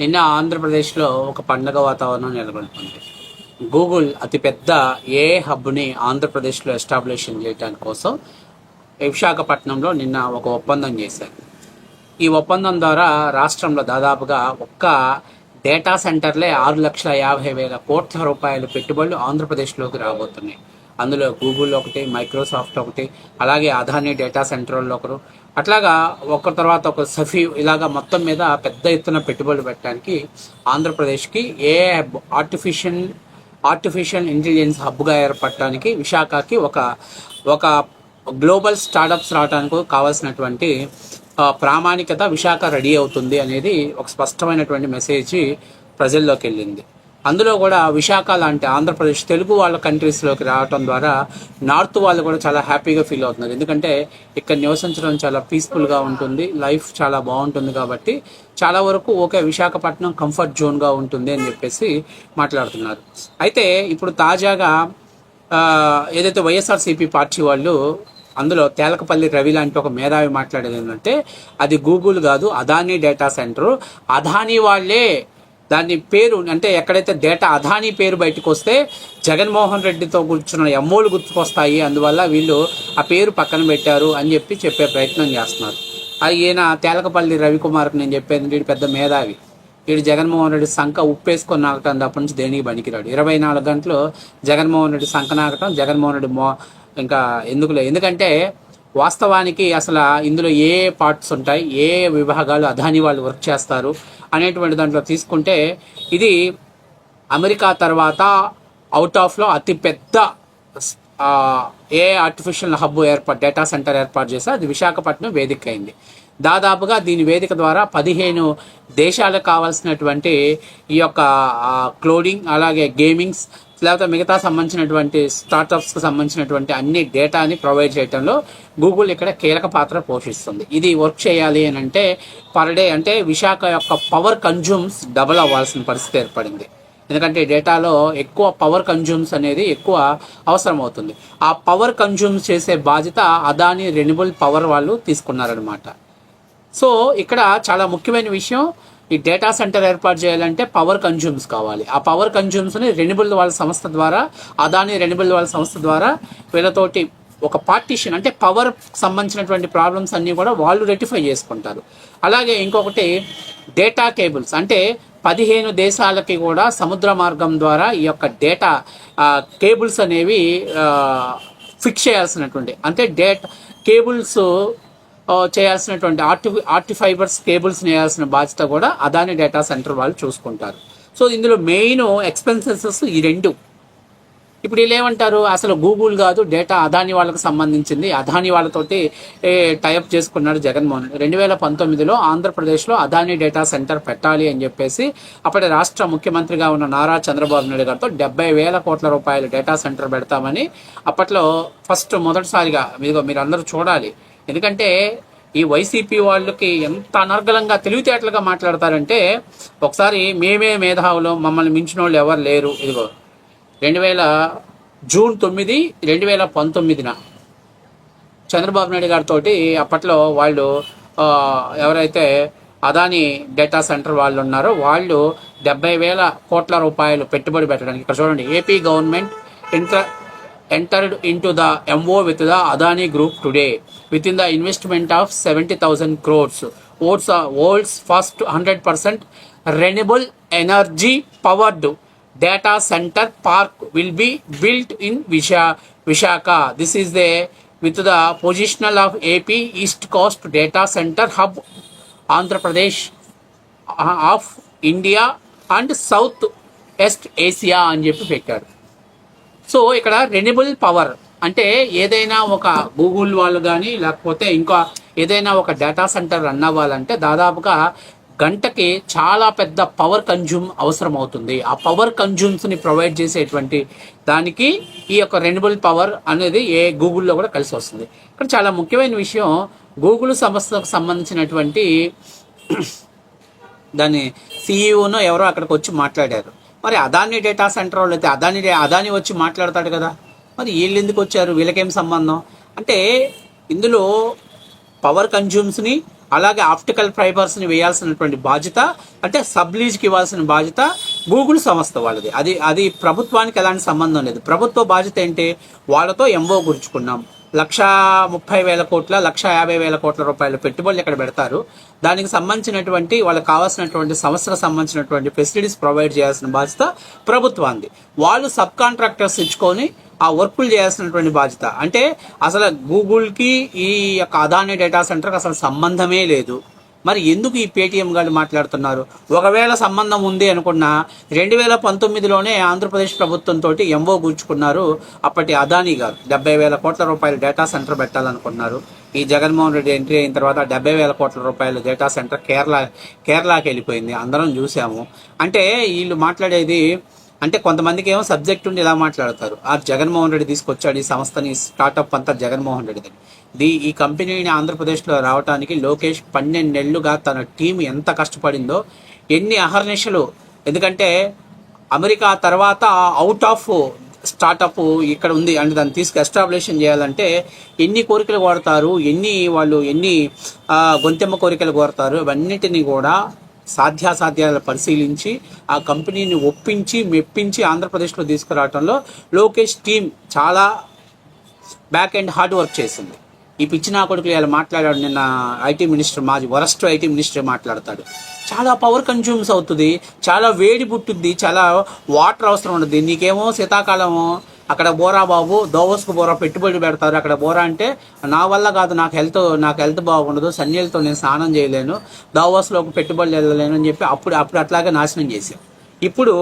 నిన్న ఆంధ్రప్రదేశ్లో ఒక పండగ వాతావరణం నెలకొల్పింది. గూగుల్ అతిపెద్ద ఏ హబ్ని ఆంధ్రప్రదేశ్లో ఎస్టాబ్లిష్ చేయడానికి కోసం విశాఖపట్నంలో నిన్న ఒక ఒప్పందం చేశారు. ఈ ఒప్పందం ద్వారా రాష్ట్రంలో దాదాపుగా ఒక్క డేటా సెంటర్లే ఆరు లక్షల యాభై వేల కోట్ల రూపాయల పెట్టుబడులు ఆంధ్రప్రదేశ్లోకి రాబోతున్నాయి. అందులో గూగుల్ ఒకటి మైక్రోసాఫ్ట్ ఒకటి అలాగే అదానీ డేటా సెంటర్లో ఒకరు. అట్లాగా ఒక తర్వాత ఒక సఫీ ఇలాగా మొత్తం మీద పెద్ద ఎత్తున పెట్టుబడులు పెట్టడానికి ఆంధ్రప్రదేశ్కి ఏ ఆర్టిఫిషియల్ ఆర్టిఫిషియల్ ఇంటెలిజెన్స్ హబ్గా ఏర్పడటానికి విశాఖకి ఒక ఒక గ్లోబల్ స్టార్టప్స్ రావడానికి కావాల్సినటువంటి ప్రామాణికత విశాఖ రెడీ అవుతుంది అనేది ఒక స్పష్టమైనటువంటి మెసేజ్ ప్రజల్లోకి వెళ్ళింది అందులో కూడా విశాఖ లాంటి ఆంధ్రప్రదేశ్ తెలుగు వాళ్ళ కంట్రీస్లోకి రావటం ద్వారా నార్త్ వాళ్ళు కూడా చాలా హ్యాపీగా ఫీల్ అవుతున్నారు. ఎందుకంటే ఇక్కడ నివసించడం చాలా పీస్ఫుల్గా ఉంటుంది. లైఫ్ చాలా బాగుంటుంది కాబట్టి చాలా వరకు ఓకే విశాఖపట్నం కంఫర్ట్ జోన్గా ఉంటుంది అని చెప్పేసి మాట్లాడుతున్నారు. అయితే ఇప్పుడు తాజాగా ఏదైతే వైఎస్ఆర్సీపీ పార్టీ వాళ్ళు అందులో తేలకపల్లి రవి లాంటి ఒక మేధావి మాట్లాడేది ఏంటంటే అది గూగుల్ కాదు అదానీ డేటా సెంటర్ అదానీ వాళ్ళే దాని పేరు అంటే ఎక్కడైతే డేటా అదానీ పేరు బయటకు వస్తే జగన్మోహన్ రెడ్డితో కూర్చున్న ఎమ్మోలు గుర్తుకొస్తాయి. అందువల్ల వీళ్ళు ఆ పేరు పక్కన పెట్టారు అని చెప్పి చెప్పే ప్రయత్నం చేస్తున్నారు. అది ఈయన తేలకపల్లి రవికుమార్కి నేను చెప్పేది వీడు పెద్ద మేధావి. వీడు జగన్మోహన్ రెడ్డి సంఖ ఉప్పేసుకొని నాకటం తప్పటి నుంచి దేనికి పనికిరాడు. ఇరవై నాలుగు గంటలు జగన్మోహన్ రెడ్డి సంఖ నాకటం జగన్మోహన్ రెడ్డి మో ఇంకా ఎందుకులే? ఎందుకంటే వాస్తవానికి అసలు ఇందులో ఏ పార్ట్స్ ఉంటాయి ఏ విభాగాలు అదాని వాళ్ళు వర్క్ చేస్తారు అనేటువంటి దాంట్లో తీసుకుంటే ఇది అమెరికా తర్వాత అవుట్ ఆఫ్లో అతిపెద్ద ఏ ఆర్టిఫిషియల్ హబ్ ఏర్పాటు డేటా సెంటర్ ఏర్పాటు చేస్తే అది విశాఖపట్నం వేదిక అయింది దాదాపుగా దీని వేదిక ద్వారా పదిహేను దేశాలకు కావాల్సినటువంటి ఈ యొక్క క్లోడింగ్ అలాగే గేమింగ్స్ లేకపోతే మిగతా సంబంధించినటువంటి స్టార్టప్స్కి సంబంధించినటువంటి అన్ని డేటాని ప్రొవైడ్ చేయడంలో గూగుల్ ఇక్కడ కీలక పాత్ర పోషిస్తుంది. ఇది వర్క్ చేయాలి అని అంటే పర్ డే అంటే విశాఖ యొక్క పవర్ కన్జ్యూమ్స్ డబల్ అవ్వాల్సిన పరిస్థితి ఏర్పడింది. ఎందుకంటే డేటాలో ఎక్కువ పవర్ కన్జ్యూమ్స్ అనేది ఎక్కువ అవసరం అవుతుంది. ఆ పవర్ కన్జ్యూమ్స్ చేసే బాధ్యత అదాని రెన్యూబుల్ పవర్ వాళ్ళు తీసుకున్నారనమాట సో ఇక్కడ చాలా ముఖ్యమైన విషయం ఈ డేటా సెంటర్ ఏర్పాటు చేయాలంటే పవర్ కన్జ్యూమ్స్ కావాలి. ఆ పవర్ కన్జ్యూమ్స్ని రెన్యూబుల్ వాళ్ళ సంస్థ ద్వారా అదాని రెన్యూబుల్ వాళ్ళ సంస్థ ద్వారా వీళ్ళతోటి ఒక పార్టీషన్ అంటే పవర్ సంబంధించినటువంటి ప్రాబ్లమ్స్ అన్నీ కూడా వాళ్ళు రెటిఫై చేసుకుంటారు. అలాగే ఇంకొకటి డేటా కేబుల్స్. అంటే పదిహేను దేశాలకి కూడా సముద్ర మార్గం ద్వారా ఈ యొక్క డేటా కేబుల్స్ అనేవి ఫిక్స్ చేయాల్సినటువంటి అంటే డేటా కేబుల్స్ చేయాల్సినటువంటి ఆర్టి ఆర్టి ఫైబర్స్ కేబుల్స్ వేయాల్సిన బాధ్యత కూడా అదాని డేటా సెంటర్ వాళ్ళు చూసుకుంటారు. సో ఇందులో మెయిన్ ఎక్స్పెన్సెసెస్ ఈ రెండు. ఇప్పుడు వీళ్ళు ఏమంటారు? అసలు గూగుల్ కాదు డేటా అదాని వాళ్ళకి సంబంధించింది. అదాని వాళ్ళతోటి టైప్ చేసుకున్నాడు జగన్మోహన్ రెండు వేల పంతొమ్మిదిలో ఆంధ్రప్రదేశ్లో అదాని డేటా సెంటర్ పెట్టాలి అని చెప్పేసి అప్పటి రాష్ట్ర ముఖ్యమంత్రిగా ఉన్న నారా చంద్రబాబు నాయుడు గారితో డెబ్బై వేల కోట్ల రూపాయల డేటా సెంటర్ పెడతామని అప్పట్లో ఫస్ట్ మొదటిసారిగా మీరు మీరు అందరూ చూడాలి. ఎందుకంటే ఈ వైసీపీ వాళ్ళకి ఎంత అనర్గలంగా తెలివితేటలుగా మాట్లాడతారంటే ఒకసారి మేమే మేధావులు మమ్మల్ని మించిన వాళ్ళు ఎవరు లేరు. ఇదిగో రెండు వేల జూన్ తొమ్మిది రెండు వేల పంతొమ్మిదిన చంద్రబాబు నాయుడు గారితో అప్పట్లో వాళ్ళు ఎవరైతే అదాని డేటా సెంటర్ వాళ్ళు ఉన్నారో వాళ్ళు డెబ్బై వేల కోట్ల రూపాయలు పెట్టుబడి పెట్టడానికి ఇక్కడ చూడండి ఏపీ గవర్నమెంట్ ఇంత entered into the MO with the Adani group today with in the investment of seventy thousand crores oats world's first hundred percent renewable energy powered data center park will be built in Visha, Vishaka. This is the with the positional of AP East Coast Data Center Hub, Andhra Pradesh uh, of India and South East Asia అని చెప్పి పెట్టారు so ఇక్కడ renewable power అంటే ఏదైనా ఒక Google వాళ్ళు కానీ లేకపోతే ఇంకా ఏదైనా ఒక డేటా సెంటర్ రన్ అవ్వాలంటే దాదాపుగా గంటకి చాలా పెద్ద పవర్ కన్జ్యూమ్ అవసరం అవుతుంది. ఆ పవర్ కన్జ్యూమ్స్ని ప్రొవైడ్ చేసేటువంటి దానికి ఈ యొక్క రెన్యూబుల్ పవర్ అనేది ఏ గూగుల్లో కూడా కలిసి వస్తుంది. ఇక్కడ చాలా ముఖ్యమైన విషయం గూగుల్ సంస్థకు సంబంధించినటువంటి దాని సీఈఓను ఎవరో అక్కడికి వచ్చి మాట్లాడారు. మరి అదాని డేటా సెంటర్ వాళ్ళు అయితే అదాని డే- అదాని వచ్చి మాట్లాడతాడు కదా. మరి వీళ్ళు ఎందుకు వచ్చారు? వీళ్ళకేం సంబంధం? అంటే ఇందులో పవర్ కన్జ్యూమ్స్ని అలాగే ఆప్టికల్ ఫైబర్స్ని వేయాల్సినటువంటి బాధ్యత అంటే సబ్లీజ్కి ఇవ్వాల్సిన బాధ్యత గూగుల్ సంస్థ వాళ్ళది. అది అది ప్రభుత్వానికి ఎలాంటి సంబంధం లేదు. ప్రభుత్వ బాధ్యత ఏంటి? వాళ్ళతో ఎంఓ గుర్చుకున్నాం. లక్ష ముప్పై వేల కోట్ల లక్ష యాభై వేల కోట్ల రూపాయల పెట్టుబడులు ఇక్కడ పెడతారు. దానికి సంబంధించినటువంటి వాళ్ళకి కావాల్సినటువంటి సంస్థలకు సంబంధించినటువంటి ఫెసిలిటీస్ ప్రొవైడ్ చేయాల్సిన బాధ్యత ప్రభుత్వానికి వాళ్ళు సబ్ కాంట్రాక్టర్స్ ఇచ్చుకొని ఆ వర్కులు చేయాల్సినటువంటి బాధ్యత. అంటే అసలు గూగుల్కి ఈ యొక్క అదాని డేటా సెంటర్కి అసలు సంబంధమే లేదు. మరి ఎందుకు ఈ పేటీఎం గారు మాట్లాడుతున్నారు? ఒకవేళ సంబంధం ఉంది అనుకున్నా రెండు వేల పంతొమ్మిదిలోనే ఆంధ్రప్రదేశ్ ప్రభుత్వంతో ఎంఓ గుర్చుకున్నారు అప్పటి అదానీ గారు. డెబ్బై వేల కోట్ల రూపాయల డేటా సెంటర్ పెట్టాలనుకున్నారు. ఈ జగన్మోహన్ రెడ్డి ఎంట్రీ అయిన తర్వాత డెబ్బై వేల కోట్ల రూపాయల డేటా సెంటర్ కేరళ కేరళకి వెళ్ళిపోయింది. అందరం చూసాము అంటే వీళ్ళు మాట్లాడేది అంటే కొంతమందికి ఏమో సబ్జెక్ట్ ఉండి ఇలా మాట్లాడతారు. ఆ జగన్మోహన్ రెడ్డి తీసుకొచ్చాడు ఈ సంస్థని స్టార్ట్అప్ అంతా జగన్మోహన్ రెడ్డిది. ది ఈ కంపెనీని ఆంధ్రప్రదేశ్లో రావడానికి లోకేష్ పన్నెండేళ్ళుగా తన టీం ఎంత కష్టపడిందో ఎన్ని అహర్నిశలు. ఎందుకంటే అమెరికా తర్వాత అవుట్ ఆఫ్ స్టార్టప్ ఇక్కడ ఉంది అంటే దాన్ని తీసుకు ఎస్టాబ్లిషన్ చేయాలంటే ఎన్ని కోరికలు కోరతారు ఎన్ని వాళ్ళు ఎన్ని గొంతెమ్మ కోరికలు కోరతారు ఇవన్నిటిని కూడా సాధ్యాసాధ్యాలు పరిశీలించి ఆ కంపెనీని ఒప్పించి మెప్పించి ఆంధ్రప్రదేశ్లో తీసుకురావడంలో లోకేష్ టీం చాలా బ్యాక్ అండ్ హార్డ్ వర్క్ చేసింది. ఈ పిచ్చిన కొడుకులు ఇలా మాట్లాడాడు. నిన్న ఐటీ మినిస్టర్ మాజీ వరస్ట్ ఐటీ మినిస్టర్ మాట్లాడతాడు. చాలా పవర్ కన్జ్యూమ్స్ అవుతుంది. చాలా వేడి పుట్టుద్ది. చాలా వాటర్ అవసరం ఉంటుంది నీకేమో శీతాకాలము అక్కడ బోరా బాబు దోవస్కు బోరా పెట్టుబడి పెడతారు. అక్కడ బోరా అంటే నా వల్ల కాదు నాకు హెల్త్ నాకు హెల్త్ బాగుండదు సన్యలతో నేను స్నానం చేయలేను దోవస్లో ఒక పెట్టుబడి వెళ్ళలేను అని చెప్పి అప్పుడు అప్పుడు అట్లాగే నాశనం చేశాం ఇప్పుడు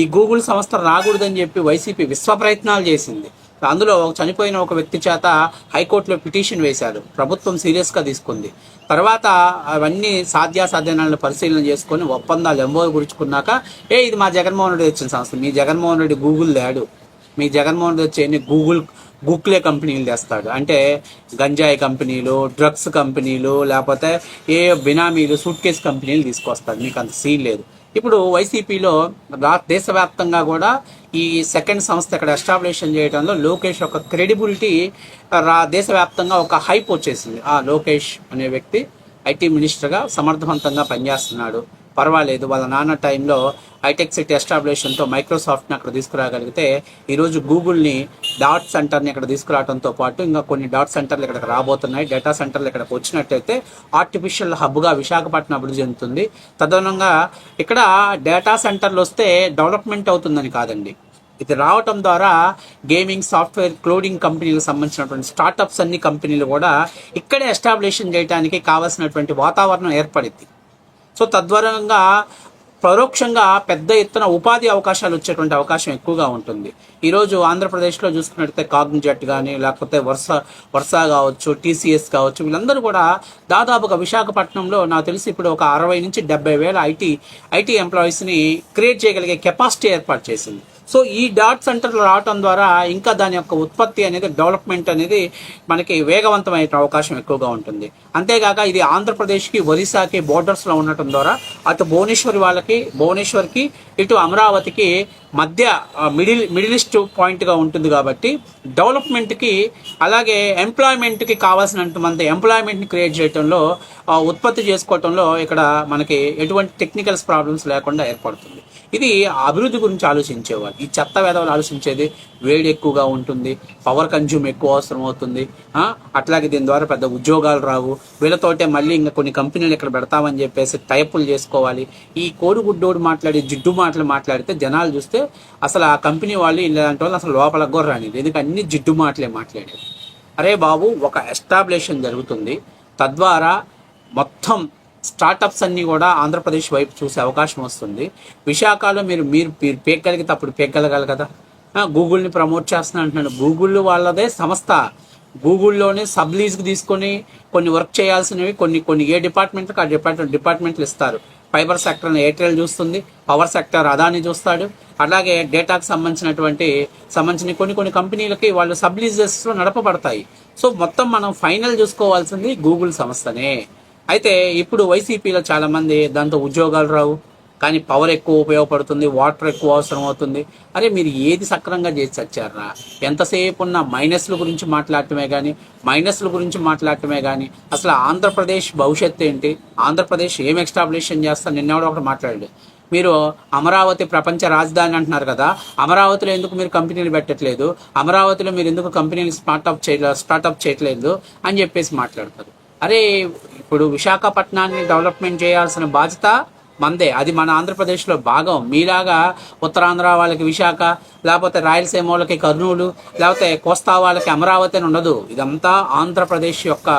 ఈ గూగుల్ సంస్థ రాకూడదని చెప్పి వైసీపీ విశ్వ ప్రయత్నాలు చేసింది. అందులో చనిపోయిన ఒక వ్యక్తి చేత హైకోర్టులో పిటిషన్ వేశారు. ప్రభుత్వం సీరియస్గా తీసుకుంది. తర్వాత అవన్నీ సాధ్యాసాధ్యాలను పరిశీలన చేసుకొని ఒప్పందాలు ఎంబో గురుచుకున్నాక ఏ ఇది మా జగన్మోహన్ రెడ్డి తెచ్చిన సంస్థ. మీ జగన్మోహన్ రెడ్డి గూగుల్ లేడు మీ జగన్మోహన్ రెడ్డి వచ్చి ఎన్ని గూగుల్ గుక్లే కంపెనీలు తెస్తాడు. అంటే గంజాయి కంపెనీలు డ్రగ్స్ కంపెనీలు లేకపోతే ఏ బినామీలు సూట్ కేస్ కంపెనీలు తీసుకొస్తాడు. మీకు అంత సీన్ లేదు. ఇప్పుడు వైసీపీలో రా దేశవ్యాప్తంగా కూడా ఈ సెకండ్ సంస్థ ఇక్కడ ఎస్టాబ్లిషన్ చేయడంలో లోకేష్ యొక్క క్రెడిబిలిటీ రా దేశవ్యాప్తంగా ఒక హైప్ వచ్చేసింది. ఆ లోకేష్ అనే వ్యక్తి ఐటీ మినిస్టర్గా సమర్థవంతంగా పనిచేస్తున్నాడు. పర్వాలేదు వాళ్ళ నాన్న టైంలో హైటెక్ సిటీ ఎస్టాబ్లిష్మెంట్తో మైక్రోసాఫ్ట్ని అక్కడ తీసుకురాగలిగితే ఈరోజు గూగుల్ని డాట్ సెంటర్ని ఇక్కడ తీసుకురావడంతో పాటు ఇంకా కొన్ని డాట్ సెంటర్లు ఇక్కడికి రాబోతున్నాయి. డేటా సెంటర్లు ఇక్కడికి వచ్చినట్టయితే ఆర్టిఫిషియల్ హబ్గా విశాఖపట్నం అభివృద్ధి చెందుతుంది. తదనంగా ఇక్కడ డేటా సెంటర్లు వస్తే డెవలప్మెంట్ అవుతుందని కాదండి. ఇది రావటం ద్వారా గేమింగ్ సాఫ్ట్వేర్ క్లోడింగ్ కంపెనీలకు సంబంధించినటువంటి స్టార్టప్స్ అన్ని కంపెనీలు కూడా ఇక్కడే ఎస్టాబ్లిషన్ చేయడానికి కావాల్సినటువంటి వాతావరణం ఏర్పడింది. సో తద్వారంగా పరోక్షంగా పెద్ద ఎత్తున ఉపాధి అవకాశాలు వచ్చేటువంటి అవకాశం ఎక్కువగా ఉంటుంది. ఈరోజు ఆంధ్రప్రదేశ్లో చూసుకున్నట్లయితే కాగ్నిజెట్ కానీ లేకపోతే వర్ష వర్ష కావచ్చు టీసీఎస్ కావచ్చు వీళ్ళందరూ కూడా దాదాపుగా విశాఖపట్నంలో నాకు తెలిసి ఇప్పుడు ఒక అరవై నుంచి డెబ్బై వేల ఐటీ ఐటీ ఎంప్లాయీస్ని క్రియేట్ చేయగలిగే కెపాసిటీ ఏర్పాటు చేసింది. సో ఈ డాట్ సెంటర్లు రావటం ద్వారా ఇంకా దాని యొక్క ఉత్పత్తి అనేది డెవలప్మెంట్ అనేది మనకి వేగవంతమయ్యే అవకాశం ఎక్కువగా ఉంటుంది. అంతేగాక ఇది ఆంధ్రప్రదేశ్కి ఒరిస్సాకి బోర్డర్స్లో ఉండటం ద్వారా అటు భువనేశ్వర్ వాళ్ళకి భువనేశ్వర్కి ఇటు అమరావతికి మధ్య మిడిల్ మిడిల్ ఈస్ట్ పాయింట్గా ఉంటుంది కాబట్టి డెవలప్మెంట్కి అలాగే ఎంప్లాయ్మెంట్కి కావాల్సినంత ఎంప్లాయ్మెంట్ని క్రియేట్ చేయడంలో ఉత్పత్తి చేసుకోవటంలో ఇక్కడ మనకి ఎటువంటి టెక్నికల్స్ ప్రాబ్లమ్స్ లేకుండా ఏర్పడుతుంది. ఇది అభివృద్ధి గురించి ఆలోచించేవాళ్ళు. ఈ చెత్త వేదవులు ఆలోచించేది వేడి ఎక్కువగా ఉంటుంది పవర్ కన్జ్యూమ్ ఎక్కువ అవసరం అవుతుంది అట్లాగే దీని ద్వారా పెద్ద ఉద్యోగాలు రావు. వీళ్ళతోటే మళ్ళీ ఇంకా కొన్ని కంపెనీలు ఇక్కడ పెడతామని చెప్పేసి టైపులు చేసుకోవాలి. ఈ కోడిగుడ్డోడు మాట్లాడి జిడ్డు మాటలు మాట్లాడితే జనాలు చూస్తే అసలు ఆ కంపెనీ వాళ్ళు ఇలాంటి వాళ్ళు అసలు లోపల కూడా ఎందుకంటే అన్ని జిడ్డు మాటలే మాట్లాడేది. అరే బాబు ఒక ఎస్టాబ్లిషన్ జరుగుతుంది. తద్వారా మొత్తం స్టార్టప్స్ అన్నీ కూడా ఆంధ్రప్రదేశ్ వైపు చూసే అవకాశం వస్తుంది. విశాఖలో మీరు మీరు మీరు పేగలిగితే అప్పుడు పేగలగాలి కదా. గూగుల్ని ప్రమోట్ చేస్తున్నా అంటున్నాడు. గూగుల్ వాళ్ళదే సంస్థ. గూగుల్లోనే సబ్ లీజ్కి తీసుకొని కొన్ని వర్క్ చేయాల్సినవి కొన్ని కొన్ని ఏ డిపార్ట్మెంట్లకు ఆ డిపార్ట్మెంట్ డిపార్ట్మెంట్లు ఇస్తారు. ఫైబర్ సెక్టర్ని ఎయిర్టెల్ చూస్తుంది పవర్ సెక్టర్ అదాని చూస్తాడు. అలాగే డేటాకు సంబంధించినటువంటి సంబంధించిన కొన్ని కొన్ని కంపెనీలకి వాళ్ళు సబ్ లీజెస్లో నడపబడతాయి. సో మొత్తం మనం ఫైనల్ చూసుకోవాల్సింది గూగుల్ సంస్థనే. అయితే ఇప్పుడు వైసీపీలో చాలామంది దాంతో ఉద్యోగాలు రావు కానీ పవర్ ఎక్కువ ఉపయోగపడుతుంది వాటర్ ఎక్కువ అవసరం అవుతుంది. అరే మీరు ఏది సక్రంగా చేసి వచ్చారా ఎంతసేపు ఉన్న మైనస్ల గురించి మాట్లాడటమే కానీ మైనస్ల గురించి మాట్లాడటమే కానీ అసలు ఆంధ్రప్రదేశ్ భవిష్యత్తు ఏంటి? ఆంధ్రప్రదేశ్ ఏం ఎస్టాబ్లిషన్ చేస్తా? నిన్నెవడో ఒకటి మాట్లాడలేదు మీరు అమరావతి ప్రపంచ రాజధాని అంటున్నారు కదా అమరావతిలో ఎందుకు మీరు కంపెనీలు పెట్టట్లేదు? అమరావతిలో మీరు ఎందుకు కంపెనీలు స్టార్ట్అప్ చేయ స్టార్ట్అప్ చేయట్లేదు? అని చెప్పేసి మాట్లాడతారు. అరే ఇప్పుడు విశాఖపట్నాన్ని డెవలప్మెంట్ చేయాల్సిన బాధ్యత మందే. అది మన ఆంధ్రప్రదేశ్లో భాగం. మీలాగా ఉత్తరాంధ్ర వాళ్ళకి విశాఖ లేకపోతే రాయలసీమ వాళ్ళకి కర్నూలు లేకపోతే కోస్తా వాళ్ళకి అమరావతి అని ఉండదు. ఇదంతా ఆంధ్రప్రదేశ్ యొక్క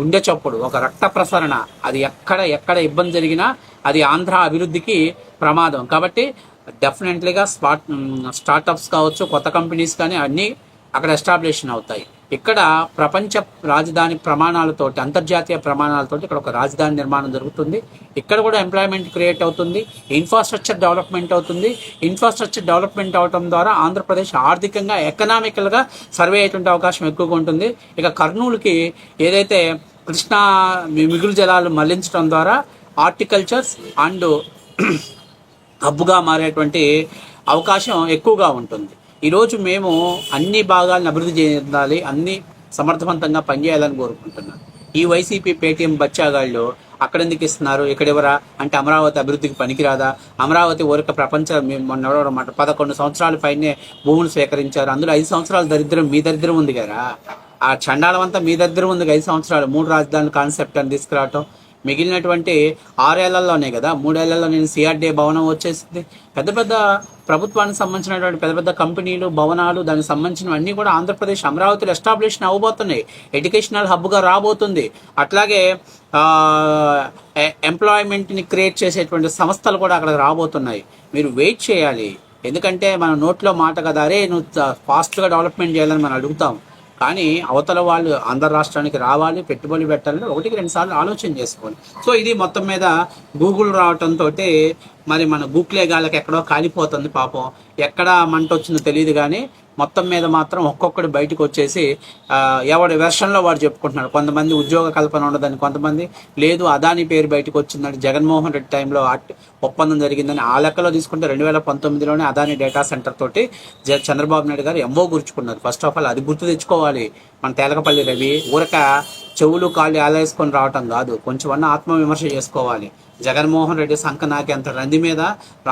గుండె చప్పుడు ఒక రక్త ప్రసరణ. అది ఎక్కడ ఎక్కడ ఇబ్బంది జరిగినా అది ఆంధ్ర అభివృద్ధికి ప్రమాదం. కాబట్టి డెఫినెట్లీగా స్టార్ట్ స్టార్టప్స్ కావచ్చు కొత్త కంపెనీస్ కానీ అన్నీ అక్కడ ఎస్టాబ్లిషన్ అవుతాయి. ఇక్కడ ప్రపంచ రాజధాని ప్రమాణాలతోటి అంతర్జాతీయ ప్రమాణాలతో ఇక్కడ ఒక రాజధాని నిర్మాణం జరుగుతుంది. ఇక్కడ కూడా ఎంప్లాయ్మెంట్ క్రియేట్ అవుతుంది. ఇన్ఫ్రాస్ట్రక్చర్ డెవలప్మెంట్ అవుతుంది. ఇన్ఫ్రాస్ట్రక్చర్ డెవలప్మెంట్ అవడం ద్వారా ఆంధ్రప్రదేశ్ ఆర్థికంగా ఎకనామికల్గా సర్వే అయ్యేటువంటి అవకాశం ఎక్కువగా ఉంటుంది. ఇక కర్నూలుకి ఏదైతే కృష్ణా మిగులు జలాలు మళ్ళించడం ద్వారా ఆర్టికల్చర్స్ అండ్ హబ్బుగా మారేటువంటి అవకాశం ఎక్కువగా ఉంటుంది. ఈరోజు మేము అన్ని భాగాలను అభివృద్ధి చెందాలి అన్ని సమర్థవంతంగా పనిచేయాలని కోరుకుంటున్నాను ఈ వైసీపీ పేటీఎం బచ్చాగాళ్ళు అక్కడ ఎందుకు ఇస్తున్నారు ఇక్కడ అంటే అమరావతి అభివృద్ధికి పనికిరాదా? అమరావతి ఊరక ప్రపంచ మేము మొన్న పదకొండు సంవత్సరాల పైనే భూములు స్వీకరించారు అందులో ఐదు సంవత్సరాల దరిద్రం మీ దరిద్రం ఉంది కదా? ఆ చండాలం అంతా మీ దగ్గర ఉంది ఐదు సంవత్సరాలు మూడు రాజధానుల కాన్సెప్ట్ అని తీసుకురావటం. మిగిలినటువంటి ఆరేళ్ళలోనే కదా మూడేళ్ళలో నేను సిఆర్డీఏ భవనం వచ్చేసింది. పెద్ద పెద్ద ప్రభుత్వానికి సంబంధించినటువంటి పెద్ద పెద్ద కంపెనీలు భవనాలు దానికి సంబంధించినవన్నీ కూడా ఆంధ్రప్రదేశ్ అమరావతిలో ఎస్టాబ్లిష్ అవ్వబోతున్నాయి. ఎడ్యుకేషనల్ హబ్గా రాబోతుంది. అట్లాగే ఎంప్లాయ్మెంట్ని క్రియేట్ చేసేటువంటి సంస్థలు కూడా అక్కడ రాబోతున్నాయి. మీరు వెయిట్ చేయాలి. ఎందుకంటే మన నోట్లో మాట కదా అరే నువ్వు ఫాస్ట్గా డెవలప్మెంట్ చేయాలని మనం అడుగుతాం. కానీ అవతల వాళ్ళు ఆంధ్ర రాష్ట్రానికి రావాలి పెట్టుబడి పెట్టాలని ఒకటికి రెండు సార్లు ఆలోచన చేసుకోవాలి. సో ఇది మొత్తం మీద గూగుల్ రావటంతో మరి మన గూక్లే గాళ్ళకి ఎక్కడో కాలిపోతుంది పాపం. ఎక్కడ మంట వచ్చిందో తెలియదు కానీ మొత్తం మీద మాత్రం ఒక్కొక్కటి బయటకు వచ్చేసి ఎవడి వెర్షన్లో వాడు చెప్పుకుంటున్నాడు. కొంతమంది ఉద్యోగ కల్పన ఉండదని కొంతమంది లేదు అదాని పేరు బయటకు వచ్చిందని జగన్మోహన్ రెడ్డి టైంలో ఒప్పందం జరిగిందని ఆ లెక్కలో తీసుకుంటే రెండు వేల పంతొమ్మిదిలోనే అదాని డేటా సెంటర్ తోటి జ- చంద్రబాబు నాయుడు గారు ఎంఓ గుర్చుకున్నారు ఫస్ట్ ఆఫ్ ఆల్ అది గుర్తు తెచ్చుకోవాలి. మన తేలకపల్లి రవి ఊరక చెవులు కాళ్ళు ఆలేసుకొని రావటం కాదు. కొంచెం అన్న ఆత్మవిమర్శ చేసుకోవాలి. జగన్మోహన్ రెడ్డి సంఖ నాకేంత రంది మీద